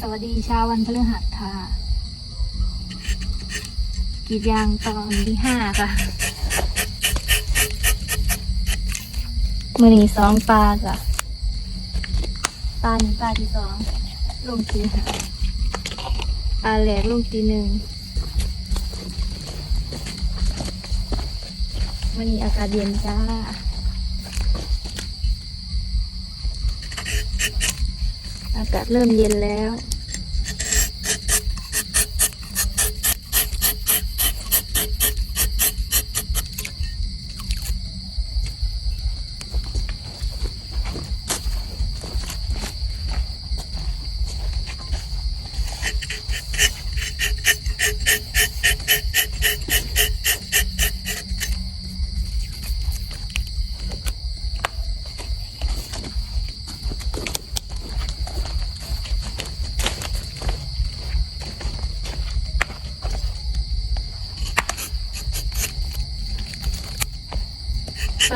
สวัสดีเช้าวันพฤหัสค่ะกีดยางตอนที่ห้าค่ะมือนี้สองปลาจ้ะปลาหนึ่งปลาที่สองลงตีห้าปลาแหลกลงตีหนึ่งวันนี้อากาศเย็นจ้า อากาศเริ่มเย็นแล้ว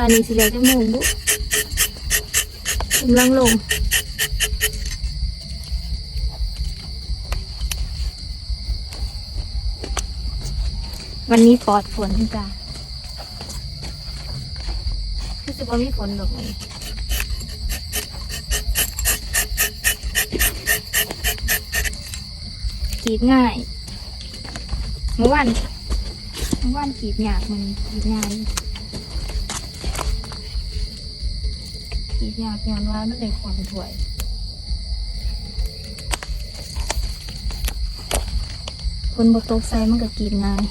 ปลานี้สิเหลือจะมงบุกำลังลงวันนี้ปลอดฝนจ้ะรู้สึกว่ามีฝนตกเลยกีดง่ายเมื่อวานเมื่อวานกีดยากมันกีดง่าย อีกอย่ากยานว่ามันเลยความถ่วย คนบตกใส่มันก็กินง่าย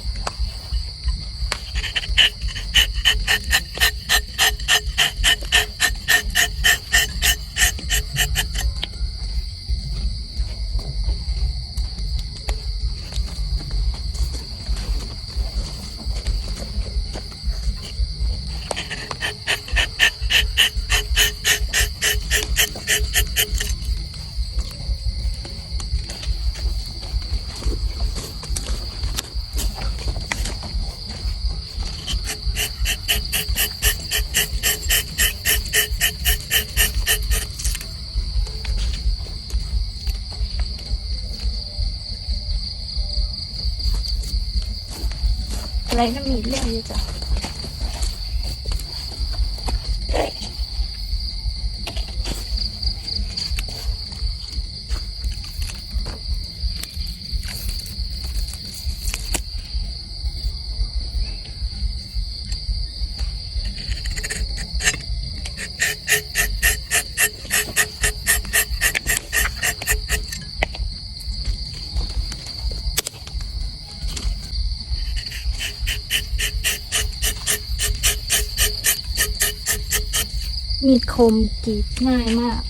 อะไรก็มีเมีดคมกรีดง่ายมาก